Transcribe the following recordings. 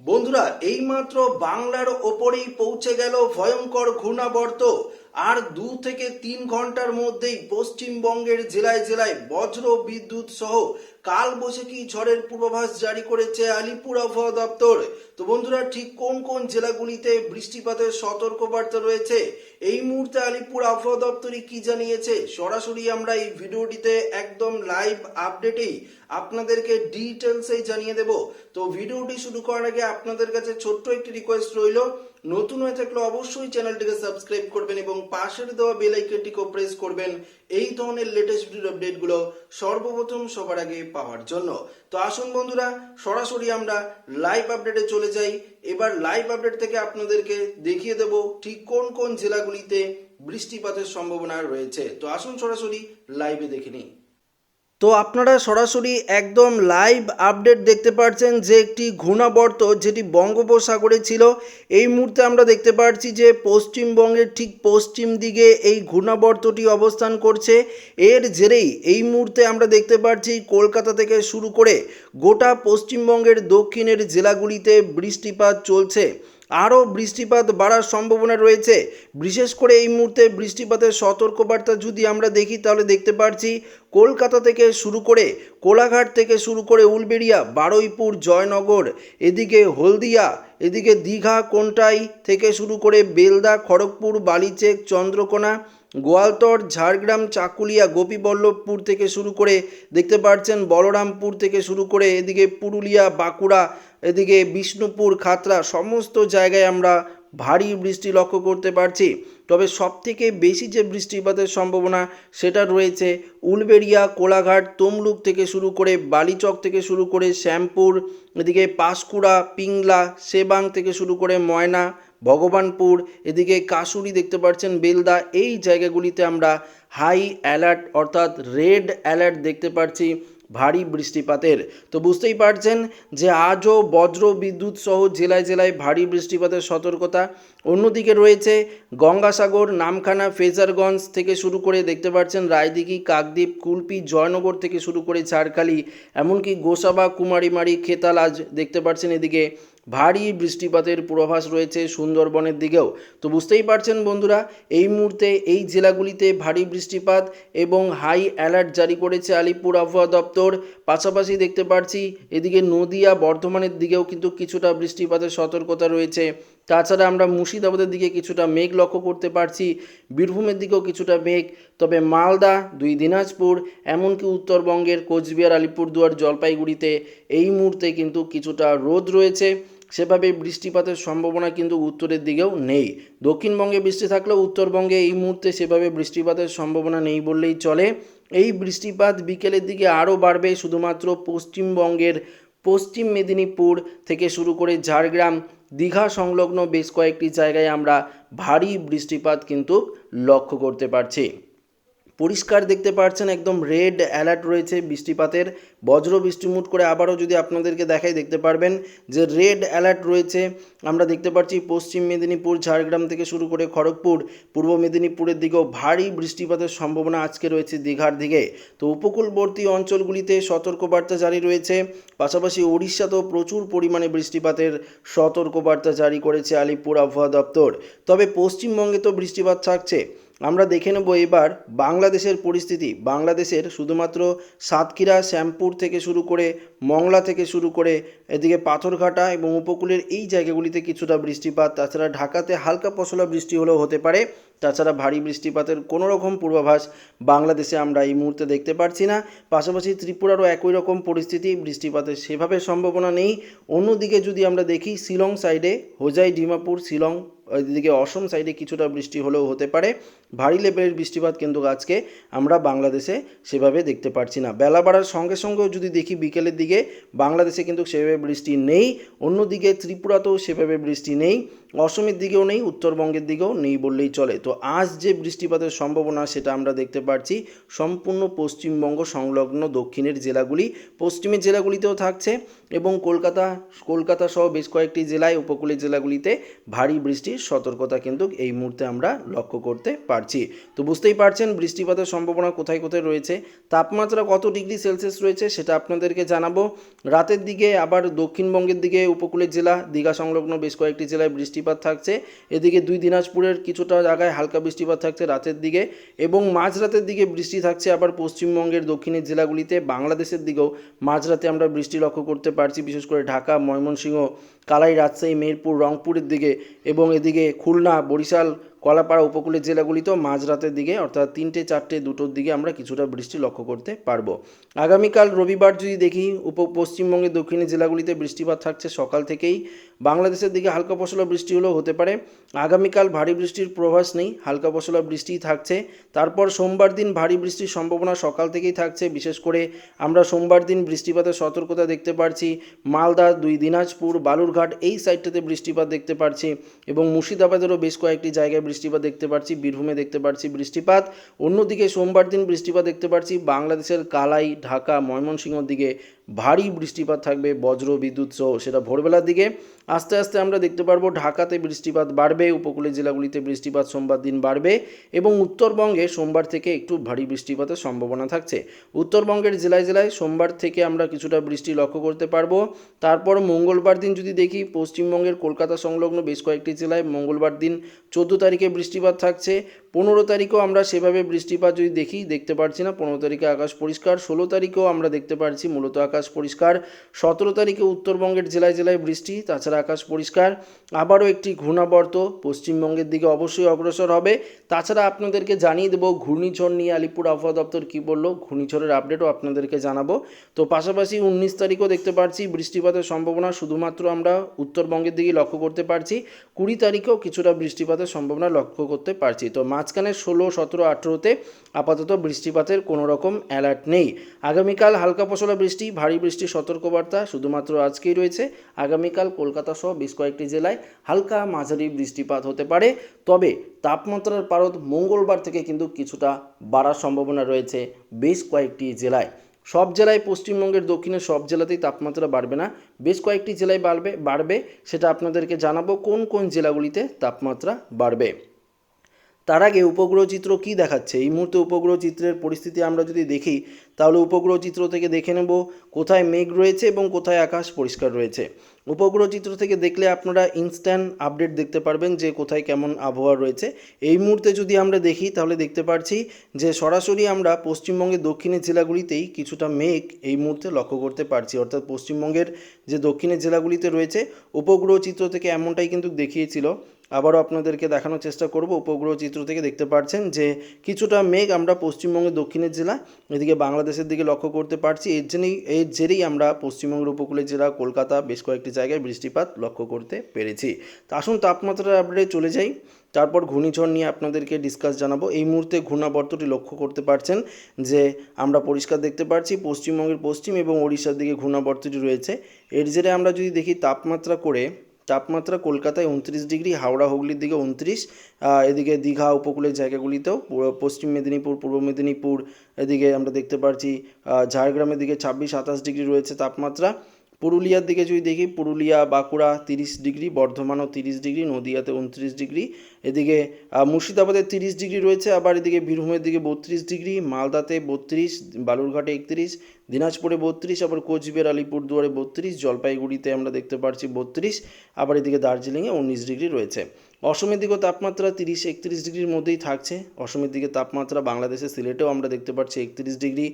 বন্ধুরা এইমাত্র বাংলার ওপরেই পৌঁছে গেল ভয়ঙ্কর ঘূর্ণাবর্ত। আর দু থেকে তিন ঘণ্টার মধ্যেই পশ্চিমবঙ্গের জেলায় জেলায় বজ্র বিদ্যুৎ সহ কাল বৈশাখী ঝড়ের পূর্বাভাস জারি করেছে আলিপুর আবহাওয়া দপ্তর। তো বন্ধুরা, ঠিক কোন কোন জেলাগুলিতে বৃষ্টিপাতের সতর্কবার্তা রয়েছে? এই মুহূর্তে আলিপুর আবহাওয়া দপ্তরই কি জানিয়েছে? সরাসরি আমরা এই ভিডিওটিতে একদম লাইভ আপডেটেই আপনাদেরকে ডিটেলসেই জানিয়ে দেব। তো ভিডিওটি শুরু করার আগে আপনাদের কাছে ছোট্ট একটি রিকোয়েস্ট রইল নতুন হয়ে থাকলে অবশ্যই চ্যানেলটিকে সাবস্ক্রাইব করবেন এবং পাশের দেওয়া বেল আইকনটিকেও প্রেস করবেন এই ধরনের লেটেস্ট ভিডিও আপডেটগুলো সর্বপ্রথম সবার আগে পাওয়ার জন্য। তো আসুন বন্ধুরা, সরাসরি আমরা লাইভ আপডেটে চলে যাই। এবার লাইভ আপডেট থেকে আপনাদেরকে দেখিয়ে দেব ঠিক কোন কোন জেলাগুলিতে বৃষ্টিপাতের সম্ভাবনা রয়েছে। তো আসুন সরাসরি লাইভে দেখে নিই। তো আপনারা সরাসরি একদম লাইভ আপডেট দেখতে পাচ্ছেন যে একটি ঘূর্ণাবর্ত যেটি বঙ্গোপসাগরে ছিল। এই মুহূর্তে আমরা দেখতে পাচ্ছি যে পশ্চিমবঙ্গের ঠিক পশ্চিম দিকে এই ঘূর্ণাবর্তটি অবস্থান করছে। এর জেরেই এই মুহূর্তে আমরা দেখতে পাচ্ছি কলকাতা থেকে শুরু করে গোটা পশ্চিমবঙ্গের দক্ষিণের জেলাগুলিতে বৃষ্টিপাত চলছে। আরও বৃষ্টিপাত বাড়ার সম্ভাবনা রয়েছে। বিশেষ করে এই মুহূর্তে বৃষ্টিপাতের সতর্কবার্তা যদি আমরা দেখি, তাহলে দেখতে পারছি কলকাতা থেকে শুরু করে কোলাঘাট থেকে শুরু করে উলবেড়িয়া, বারুইপুর, জয়নগর, এদিকে হলদিয়া, এদিকে দীঘা, কোনটাই থেকে শুরু করে বেলদা, খড়গপুর, বালিচেক, চন্দ্রকোনা গোয়ালতর, ঝাড়গ্রাম, চাকুলিয়া, গোপীবল্লভপুর থেকে শুরু করে দেখতে পাচ্ছেন বলরামপুর থেকে শুরু করে এদিকে পুরুলিয়া, বাঁকুড়া, এদিকে বিষ্ণুপুর, খাতড়া সমস্ত জায়গায় আমরা ভারী বৃষ্টি লক্ষ্য করতে পারছি। তবে সবথেকে বেশি যে বৃষ্টিপাতের সম্ভাবনা সেটা রয়েছে উলবেড়িয়া, কোলাঘাট, তমলুক থেকে শুরু করে বালিচক থেকে শুরু করে শ্যামপুর এদিকে পাঁশকুড়া, পিংলা, সেবাং থেকে শুরু করে ময়না, ভগবানপুর, এদিকে কাশুরি দেখতে পাচ্ছেন বেলদা। এই জায়গাগুলিতে আমরা হাই অ্যালার্ট অর্থাৎ রেড অ্যালার্ট দেখতে পাচ্ছি। ভারী বৃষ্টিপাতের। তো বুঝতেই পারছেন যে আজও বজ্র বিদ্যুৎ সহ জেলায় জেলায় ভারী বৃষ্টিপাতের সতর্কতা। অন্যদিকে রয়েছে গঙ্গাসাগর, নামখানা, ফেজারগঞ্জ থেকে শুরু করে দেখতে পাচ্ছেন রায়দিঘি, কাকদ্বীপ, কুলপি, জয়নগর থেকে শুরু করে ঝাড়খালি, এমনকি গোসাবা, কুমারীমারি, খেতাল আজ দেখতে পাচ্ছেন এদিকে। ভারী বৃষ্টিপাতের পূর্বাভাস রয়েছে সুন্দরবনের দিকেও। তো বুঝতেই পারছেন বন্ধুরা, এই মুহূর্তে এই জেলাগুলিতে ভারী বৃষ্টিপাত এবং হাই অ্যালার্ট জারি করেছে আলিপুর আবহাওয়া দপ্তর। পাশাপাশি দেখতে পাচ্ছি এদিকে নদিয়া বর্ধমানের দিকেও কিন্তু কিছুটা বৃষ্টিপাতের সতর্কতা রয়েছে। তাছাড়া আমরা মুর্শিদাবাদের দিকে কিছুটা মেঘ লক্ষ্য করতে পারছি, বীরভূমের দিকেও কিছুটা মেঘ। তবে মালদা, দুই দিনাজপুর, এমনকি উত্তরবঙ্গের কোচবিহার, আলিপুরদুয়ার, জলপাইগুড়িতে এই মুহূর্তে কিন্তু কিছুটা রোদ রয়েছে। সেভাবে বৃষ্টিপাতের সম্ভাবনা কিন্তু উত্তরের দিকেও নেই। দক্ষিণবঙ্গে বৃষ্টি থাকলেও উত্তরবঙ্গে এই মুহূর্তে সেভাবে বৃষ্টিপাতের সম্ভাবনা নেই বললেই চলে। এই বৃষ্টিপাত বিকেলের দিকে আরও বাড়বে, শুধুমাত্র পশ্চিমবঙ্গের পশ্চিম মেদিনীপুর থেকে শুরু করে ঝাড়গ্রাম, দীঘা সংলগ্ন বেশ কয়েকটি জায়গায় আমরা ভারী বৃষ্টিপাত কিন্তু লক্ষ্য করতে পারছি। পরিষ্কার দেখতে পাচ্ছেন একদম রেড অ্যালার্ট রয়েছে বৃষ্টিপাতের। বজ্র বৃষ্টিমুট করে আবারও যদি আপনাদেরকে দেখাই, দেখতে পারবেন যে রেড অ্যালার্ট রয়েছে। আমরা দেখতে পাচ্ছি পশ্চিম মেদিনীপুর, ঝাড়গ্রাম থেকে শুরু করে খড়গপুর, পূর্ব মেদিনীপুরের দিকেও ভারী বৃষ্টিপাতের সম্ভাবনা আজকে রয়েছে দীঘার দিকে। তো উপকূলবর্তী অঞ্চলগুলিতে সতর্কবার্তা জারি রয়েছে। পাশাপাশি উড়িষ্যাতেও প্রচুর পরিমাণে বৃষ্টিপাতের সতর্কবার্তা জারি করেছে আলিপুর আবহাওয়া দপ্তর। তবে পশ্চিমবঙ্গে তো বৃষ্টিপাত থাকছে। আমরা দেখে নেব এবার বাংলাদেশের পরিস্থিতি। বাংলাদেশের শুধুমাত্র সাতক্ষীরা, শ্যামপুর থেকে শুরু করে মংলা থেকে শুরু করে এদিকে পাথরঘাটা এবং উপকূলের এই জায়গাগুলিতে কিছুটা বৃষ্টিপাত, তাছাড়া ঢাকাতে হালকা পশলা বৃষ্টি হলেও হতে পারে। তাছাড়া ভারী বৃষ্টিপাতের কোনো রকম পূর্বাভাস বাংলাদেশে আমরা এই মুহূর্তে দেখতে পারছি না। পাশাপাশি ত্রিপুরারও একই রকম পরিস্থিতি বৃষ্টিপাতের সেভাবে সম্ভাবনা নেই। অন্যদিকে যদি আমরা দেখি, শিলং সাইডে হোজাই, ডিমাপুর, শিলং, এদিকে অসম সাইডে কিছুটা বৃষ্টি হলেও হতে পারে। ভারী লেভেলের বৃষ্টিপাত কিন্তু আজকে আমরা বাংলাদেশে সেভাবে দেখতে পারছি না। বেলা বাড়ার সঙ্গে সঙ্গেও যদি দেখি বিকেলের দিকে, বাংলাদেশে কিন্তু সেভাবে বৃষ্টি নেই। অন্যদিকে ত্রিপুরাতেও সেভাবে বৃষ্টি নেই। অসমের দিকেও নেই, উত্তরবঙ্গের দিকেও নেই বললেই চলে। তো আজ যে বৃষ্টিপাতের সম্ভাবনা, সেটা আমরা দেখতে পাচ্ছি সম্পূর্ণ পশ্চিমবঙ্গ সংলগ্ন দক্ষিণের জেলাগুলি। পশ্চিমের জেলাগুলিতেও থাকছে এবং কলকাতা কলকাতা সহ বেশ কয়েকটি জেলায়, উপকূলের জেলাগুলিতে ভারী বৃষ্টির সতর্কতা কিন্তু এই মুহূর্তে আমরা লক্ষ্য করতে পারছি। পারছি। তো বুঝতেই পারছেন বৃষ্টিপাতের সম্ভাবনা কোথায় কোথায় রয়েছে। তাপমাত্রা কত ডিগ্রি সেলসিয়াস রয়েছে সেটা আপনাদেরকে জানাব। রাতের দিকে আবার দক্ষিণবঙ্গের দিকে উপকূলের জেলা, দীঘা সংলগ্ন বেশ কয়েকটি জেলায় বৃষ্টিপাত থাকছে। এদিকে দুই দিনাজপুরের কিছুটা জায়গায় হালকা বৃষ্টিপাত থাকছে রাতের দিকে এবং মাঝরাতের দিকে বৃষ্টি থাকছে আবার পশ্চিমবঙ্গের দক্ষিণের জেলাগুলিতে। বাংলাদেশের দিকেও মাঝরাতে আমরা বৃষ্টি লক্ষ্য করতে পারছি, বিশেষ করে ঢাকা, ময়মনসিংহ, কালাই, রাজশাহী মেহেরপুর রংপুরের দিকে এবং এদিকে খুলনা, বরিশাল কলাপাড়া উপকূলের জেলাগুলিতেও মাঝরাতের দিকে, অর্থাৎ তিনটে, চারটে, দুটোর দিকে আমরা কিছুটা বৃষ্টি লক্ষ্য করতে পারব। আগামীকাল রবিবার যদি দেখি উপ পশ্চিমবঙ্গের দক্ষিণের জেলাগুলিতে বৃষ্টিপাত থাকছে সকাল থেকেই। বাংলাদেশের দিকে হালকা পশলা বৃষ্টি হলেও হতে পারে। আগামীকাল ভারী বৃষ্টির প্রভাস নেই, হালকা পশলা বৃষ্টিই থাকছে। তারপর সোমবার দিন ভারী বৃষ্টির সম্ভাবনা সকাল থেকেই থাকছে। বিশেষ করে আমরা সোমবার দিন বৃষ্টিপাতের সতর্কতা দেখতে পারছি। মালদা, দুই দিনাজপুর, বালুরঘাট এই সাইডটাতে বৃষ্টিপাত দেখতে পারছি এবং মুর্শিদাবাদেরও বেশ কয়েকটি জায়গায় বৃষ্টিপাত দেখতে পারছি, বীরভূমে দেখতে পারছি বৃষ্টিপাত। অন্যদিকে সোমবার দিন বৃষ্টিপাত দেখতে পারছি বাংলাদেশের কালাই, ঢাকা, ময়মনসিংহর দিকে ভারী বৃষ্টিপাত থাকবে, বজ্র, বিদ্যুৎ সহ সেটা ভোরবেলার দিকে। আস্তে আস্তে আমরা দেখতে পারব ঢাকাতে বৃষ্টিপাত বাড়বে উপকূলের জেলাগুলিতে বৃষ্টিপাত সোমবার দিন বাড়বে এবং উত্তরবঙ্গে সোমবার থেকে একটু ভারী বৃষ্টিপাতের সম্ভাবনা থাকছে। উত্তরবঙ্গের জেলায় জেলায় সোমবার থেকে আমরা কিছুটা বৃষ্টি লক্ষ্য করতে পারব। তারপর মঙ্গলবার দিন যদি দেখি, পশ্চিমবঙ্গের কলকাতা সংলগ্ন বেশ কয়েকটি জেলায় মঙ্গলবার দিন চোদ্দ তারিখে বৃষ্টিপাত থাকছে। পনেরো তারিখেও আমরা সেভাবে বৃষ্টিপাত যদি দেখি, দেখতে পারছি না। পনেরো তারিখে আকাশ পরিষ্কার, ষোলো তারিখেও আমরা দেখতে পারছি মূলত আকাশ পরিষ্কার। সতেরো তারিখে উত্তরবঙ্গের জেলায় জেলায় বৃষ্টি, তাছাড়া আকাশ পরিষ্কার। আবারও একটি ঘূর্ণাবর্ত, পশ্চিমবঙ্গের দিকে অবশ্যই অগ্রসর হবে। তাছাড়া আপনাদেরকে জানিয়ে দেবো, ঘূর্ণিঝড় নিয়ে আলিপুর আবহাওয়া দপ্তর কী বলল, ঘূর্ণিঝড়ের আপডেটও আপনাদেরকে জানাব। তো পাশাপাশি উনিশ তারিখও দেখতে পারছি বৃষ্টিপাতের সম্ভাবনা শুধুমাত্র আমরা উত্তরবঙ্গের দিকে লক্ষ্য করতে পারছি। কুড়ি তারিখেও কিছুটা বৃষ্টিপাতের সম্ভাবনা লক্ষ্য করতে পারছি। তো মাঝখানে ষোলো, সতেরো, আঠেরোতে আপাতত বৃষ্টিপাতের কোনো রকম অ্যালার্ট নেই। আগামীকাল হালকা পশলা বৃষ্টি, ভারী বৃষ্টির সতর্কবার্তা শুধুমাত্র আজকেই রয়েছে। আগামীকাল কলকাতা সহ বেশ কয়েকটি জেলায় হালকা মাঝারি বৃষ্টিপাত হতে পারে। তবে তাপমাত্রার পারদ মঙ্গলবার থেকে কিন্তু কিছুটা বাড়ার সম্ভাবনা রয়েছে বেশ কয়েকটি জেলায়। সব জেলায় পশ্চিমবঙ্গের দক্ষিণের সব জেলাতেই তাপমাত্রা বাড়বে না। বেশ কয়েকটি জেলায় বাড়বে বাড়বে, সেটা আপনাদেরকে জানাব কোন কোন জেলাগুলিতে তাপমাত্রা বাড়বে। তার আগে উপগ্রহ চিত্র কী দেখাচ্ছে? এই মুহূর্তে উপগ্রহ চিত্রের পরিস্থিতি আমরা যদি দেখি তাহলে উপগ্রহ চিত্র থেকে দেখে নেব কোথায় মেঘ রয়েছে এবং কোথায় আকাশ পরিষ্কার রয়েছে। উপগ্রহ চিত্র থেকে দেখলে আপনারা ইনস্ট্যান্ট আপডেট দেখতে পারবেন যে কোথায় কেমন আবহাওয়া রয়েছে। এই মুহূর্তে যদি আমরা দেখি, তাহলে দেখতে পাচ্ছি যে সরাসরি আমরা পশ্চিমবঙ্গের দক্ষিণের জেলাগুলিতেই কিছুটা মেঘ এই মুহূর্তে লক্ষ্য করতে পারছি। অর্থাৎ পশ্চিমবঙ্গের যে দক্ষিণের জেলাগুলিতে রয়েছে, উপগ্রহ চিত্র থেকে এমনটাই কিন্তু দেখিয়েছিল। আবারও আপনাদেরকে দেখানোর চেষ্টা করব। উপগ্রহ চিত্র থেকে দেখতে পাচ্ছেন যে কিছুটা মেঘ আমরা পশ্চিমবঙ্গের দক্ষিণের জেলা, এদিকে বাংলাদেশের দিকে লক্ষ্য করতে পারছি, এর জন্যই এর জেরেই আমরা পশ্চিমবঙ্গের উপকূলের জেলা কলকাতা বেশ কয়েকটি জায়গায় বৃষ্টিপাত লক্ষ্য করতে পেরেছি। তো আসুন তাপমাত্রার আপডেটে চলে যাই। তারপর ঘূর্ণিঝড় নিয়ে আপনাদেরকে ডিসকাস জানাব। এই মুহূর্তে ঘূর্ণাবর্তটি লক্ষ্য করতে পারছেন যে, আমরা পরিষ্কার দেখতে পাচ্ছি পশ্চিমবঙ্গের পশ্চিম এবং ওড়িশার দিকে ঘূর্ণাবর্তটি রয়েছে। এর জেরে আমরা যদি দেখি তাপমাত্রা করে তাপমাত্রা কলকাতায় উনত্রিশ ডিগ্রি, হাওড়া, হুগলির দিকে উনত্রিশ এদিকে দীঘা, উপকূলের জায়গাগুলিতেও পশ্চিম মেদিনীপুর, পূর্ব মেদিনীপুর, এদিকে আমরা দেখতে পারছি ঝাড়গ্রামের দিকে ছাব্বিশ, সাতাশ ডিগ্রি রয়েছে তাপমাত্রা। পুরুলিয়ার দিকে যদি দেখি, পুরুলিয়া, বাঁকুড়া তিরিশ ডিগ্রি, বর্ধমানও তিরিশ ডিগ্রি, নদীয়াতে উনত্রিশ ডিগ্রি। এদিকে মুর্শিদাবাদে তিরিশ ডিগ্রি রয়েছে, আবার এদিকে বীরভূমের দিকে বত্রিশ ডিগ্রি, মালদাতে বত্রিশ, বালুরঘাটে একত্রিশ, দিনাজপুরে বত্রিশ, আবার কোচবিহার, আলিপুরদুয়ারে বত্রিশ, জলপাইগুড়িতে আমরা দেখতে পাচ্ছি বত্রিশ, আবার এদিকে দার্জিলিংয়ে উনিশ ডিগ্রি রয়েছে। অসমের দিকেও তাপমাত্রা তিরিশ একত্রিশ ডিগ্রির মধ্যেই থাকছে। অসমের দিকে তাপমাত্রা বাংলাদেশের সিলেটেও আমরা দেখতে পাচ্ছি একত্রিশ ডিগ্রি।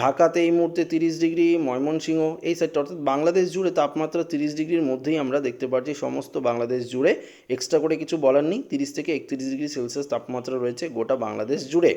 ঢাকাতে এই মুহূর্তে তিরিশ ডিগ্রি, ময়মনসিংহ এই সাইডটা অর্থাৎ বাংলাদেশ জুড়ে তাপমাত্রা তিরিশ ডিগ্রির মধ্যেই আমরা দেখতে পাচ্ছি। সমস্ত বাংলাদেশ জুড়ে এক্সট্রা করে কিছু বলার নেই। তিরিশ থেকে একত্রিশ ডিগ্রি সেলসিয়াস তাপমাত্রা রয়েছে গোটা বাংলাদেশ জুড়ে।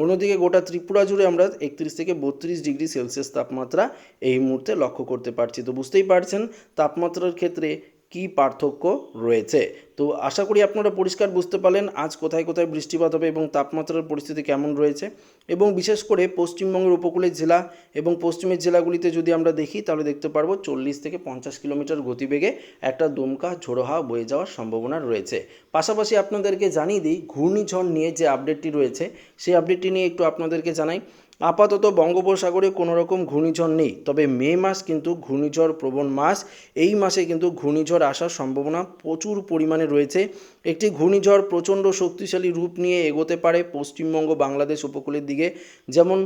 অন্যদিকে গোটা ত্রিপুরা জুড়ে আমরা একত্রিশ থেকে বত্রিশ ডিগ্রি সেলসিয়াস তাপমাত্রা এই মুহূর্তে লক্ষ্য করতে পারছি। তো বুঝতেই পারছেন, তাপমাত্রার ক্ষেত্রে কী পার্থক্য রয়েছে? তো আশা করি আপনারা পরিষ্কার বুঝতে পারলেন আজ কোথায় কোথায় বৃষ্টিপাত হবে এবং তাপমাত্রার পরিস্থিতি কেমন রয়েছে। এবং বিশেষ করে পশ্চিমবঙ্গের উপকূলের জেলা এবং পশ্চিমের জেলাগুলিতে যদি আমরা দেখি, তাহলে দেখতে পারব চল্লিশ থেকে পঞ্চাশ কিলোমিটার গতিবেগে একটা দমকা ঝোড়ো হাওয়া বয়ে যাওয়ার সম্ভাবনা রয়েছে। পাশাপাশি আপনাদেরকে জানিয়ে দিই, ঘূর্ণিঝড় নিয়ে যে আপডেটটি রয়েছে, সেই আপডেটটি নিয়ে একটু আপনাদেরকে জানাই। আপাতত বঙ্গোপসাগরে কোনো রকম ঘূর্ণিঝড় নেই, তবে মে মাস কিন্তু ঘূর্ণিঝড় প্রবণ মাস। এই মাসে কিন্তু ঘূর্ণিঝড় আসার সম্ভাবনা প্রচুর পরিমাণে রয়েছে। একটি ঘূর্ণিঝড় প্রচণ্ড শক্তিশালী রূপ নিয়ে এগোতে পারে পশ্চিমবঙ্গ, বাংলাদেশ উপকূলের দিকে। যেমন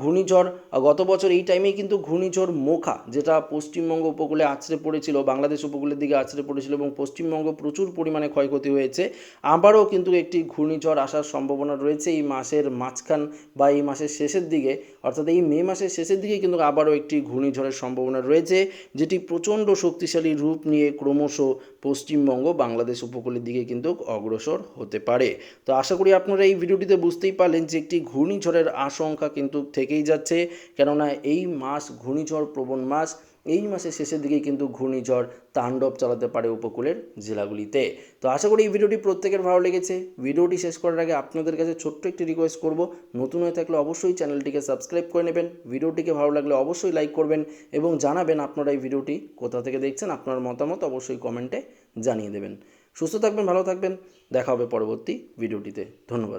ঘূর্ণিঝড় গত বছর এই টাইমেই কিন্তু ঘূর্ণিঝড় মোখা, যেটা পশ্চিমবঙ্গ উপকূলে আছড়ে পড়েছিল, বাংলাদেশ উপকূলের দিকে আছড়ে পড়েছিল এবং পশ্চিমবঙ্গ প্রচুর পরিমাণে ক্ষয়ক্ষতি হয়েছে। আবারও কিন্তু একটি ঘূর্ণিঝড় আসার সম্ভাবনা রয়েছে এই মাসের মাঝখান বা এই মাসের শেষের দিকে, অর্থাৎ এই মে মাসের শেষের দিকে কিন্তু আবারও একটি ঘূর্ণিঝড়ের সম্ভাবনা রয়েছে, যেটি প্রচণ্ড শক্তিশালী রূপ নিয়ে ক্রমশ পশ্চিমবঙ্গ, বাংলাদেশ উপকূলের দিকে কিন্তু অগ্রসর হতে পারে। তো আশা করি আপনারা এই ভিডিওটিতে বুঝতেই পারলেন যে একটি ঘূর্ণিঝড়ের আশঙ্কা কিন্তু থেকেই যাচ্ছে, কেননা এই মাস ঘূর্ণিঝড় প্রবণ মাস এই মাসের শেষের দিকেই কিন্তু ঘূর্ণিঝড় তাণ্ডব চালাতে পারে উপকূলের জেলাগুলিতে। তো আশা করি এই ভিডিওটি প্রত্যেকের ভালো লেগেছে। ভিডিওটি শেষ করার আগে আপনাদের কাছে ছোট্ট একটি রিকোয়েস্ট করব। নতুন হয়ে থাকলে অবশ্যই চ্যানেলটিকে সাবস্ক্রাইব করে নেবেন। ভিডিওটিকে ভালো লাগলে অবশ্যই লাইক করবেন এবং জানাবেন আপনারা এই ভিডিওটি কোথা থেকে দেখছেন, আপনার মতামত অবশ্যই কমেন্টে জানিয়ে দেবেন। সুস্থ থাকবেন, ভালো থাকবেন। দেখা হবে পরবর্তী ভিডিওটিতে। ধন্যবাদ।